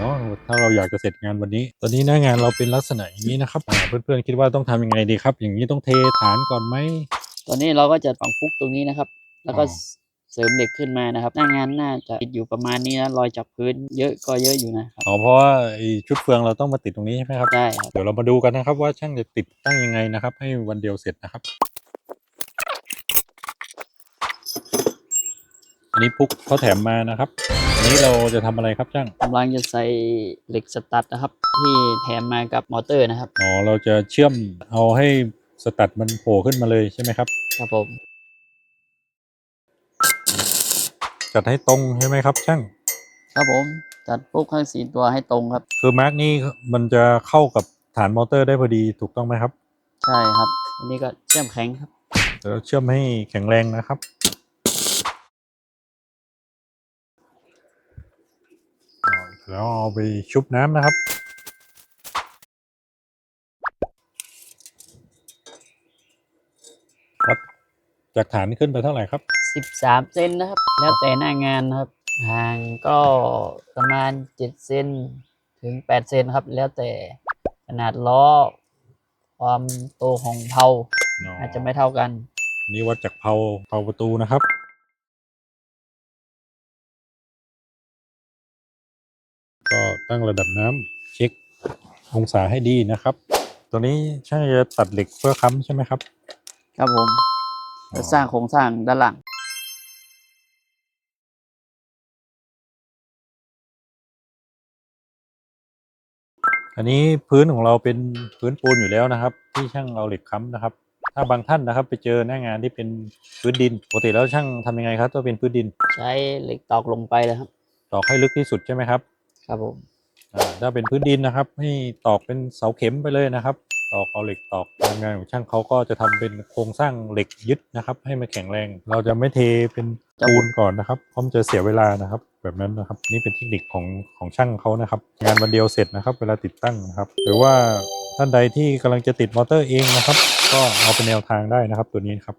เนาะถ้าเราอยากจะเสร็จงานวันนี้ ตอนนี้หน้างานเราเป็นลักษณะอย่างนี้นะครับอ่าเพื่อนๆคิดว่าต้องทำยังไงดีครับ อย่างนี้ต้องเทฐานก่อนไหมตอนนี้เราก็จะฝังฟุกตรงนี้นะครับ แล้วก็อ๋อเสริมเหล็กขึ้นมานะครับ หน้างานน่าจะติดอยู่ประมาณนี้นะรอยจากพื้นเยอะก็เยอะอยู่นะครับอ๋อเพราะว่าไอ้ชุดเฟืองเราต้องมาติดตรงนี้ใช่ไหมครับได้ครับเดี๋ยวเรามาดูกันนะครับว่าช่างจะติดตั้งยังไงนะครับ ให้วันเดียวเสร็จนะครับ นนี้พุกเขาแถมมานะครับอันนี้เราจะทำอะไรครับช่างกำลังจะใส่เหล็กสตัดนะครับ ที่แถมมากับมอเตอร์นะครับอ๋อเราจะเชื่อมเอาให้สตัดมันโผล่ขึ้นมาเลยใช่ไหมครับ ครับผม จัดให้ตรงใช่ไหมครับ ช่าง ครับผม จัดฟุกทั้งสี่ตัวให้ตรงครับ คือมาร์กนี่มันจะเข้ากับฐานมอเตอร์ได้พอดีถูกต้องไหมครับ ใช่ครับ อันนี้ก็เชื่อมแข็งครับ เดี๋ยวเราเชื่อมให้แข็งแรงนะครับ แล้วเอาไปชุบน้ำนะครับ วัดจากฐานขึ้นไปเท่าไหร่ครับ 13 เซนนะครับ แล้วแต่หน้างานนะครับ ห่างก็ประมาณ 7 เซนถึง 8 เซนครับ แล้วแต่ขนาดล้อ ความโตของเพลาอาจจะไม่เท่ากันอันนี่วัดจากเพาเพาประตูนะครับ ตั้งระดับน้ำเช็คองศาให้ดีนะครับ ตัวนี้ช่างจะตัดเหล็กเพื่อค้ำใช่ไหมครับ ครับผมจะสร้างโครงสร้างด้านหลังอันนี้พื้นของเราเป็นพื้นปูนอยู่แล้วนะครับ ที่ช่างเอาเหล็กค้ำนะครับ ถ้าบางท่านนะครับ ไปเจอหน้างานที่เป็นพื้นดินปกติแล้วช่างทำยังไงครับถ้าเป็นพื้นดิน ใช้เหล็กตอกลงไปเลยครับ ตอกให้ลึกที่สุดใช่ไหมครับ ครับผมถ้าเป็นพื้นดินนะครับ ให้ตอกเป็นเสาเข็มไปเลยนะครับ ตอกเอาเหล็กตอกทางงานของช่างเขาก็จะทำเป็นโครงสร้างเหล็กยึดนะครับ ให้มันแข็งแรง เราจะไม่เทเป็นปูนก่อนนะครับเพราะมันจะเสียเวลานะครับ แบบนั้นนะครับ นี่เป็นเทคนิคของของช่างเขานะครับ งานวันเดียวเสร็จนะครับ เวลาติดตั้งนะครับ หรือว่าท่านใดที่กำลังจะติดมอเตอร์เองนะครับ ก็เอาเป็นแนวทางได้นะครับ ตัวนี้ครับ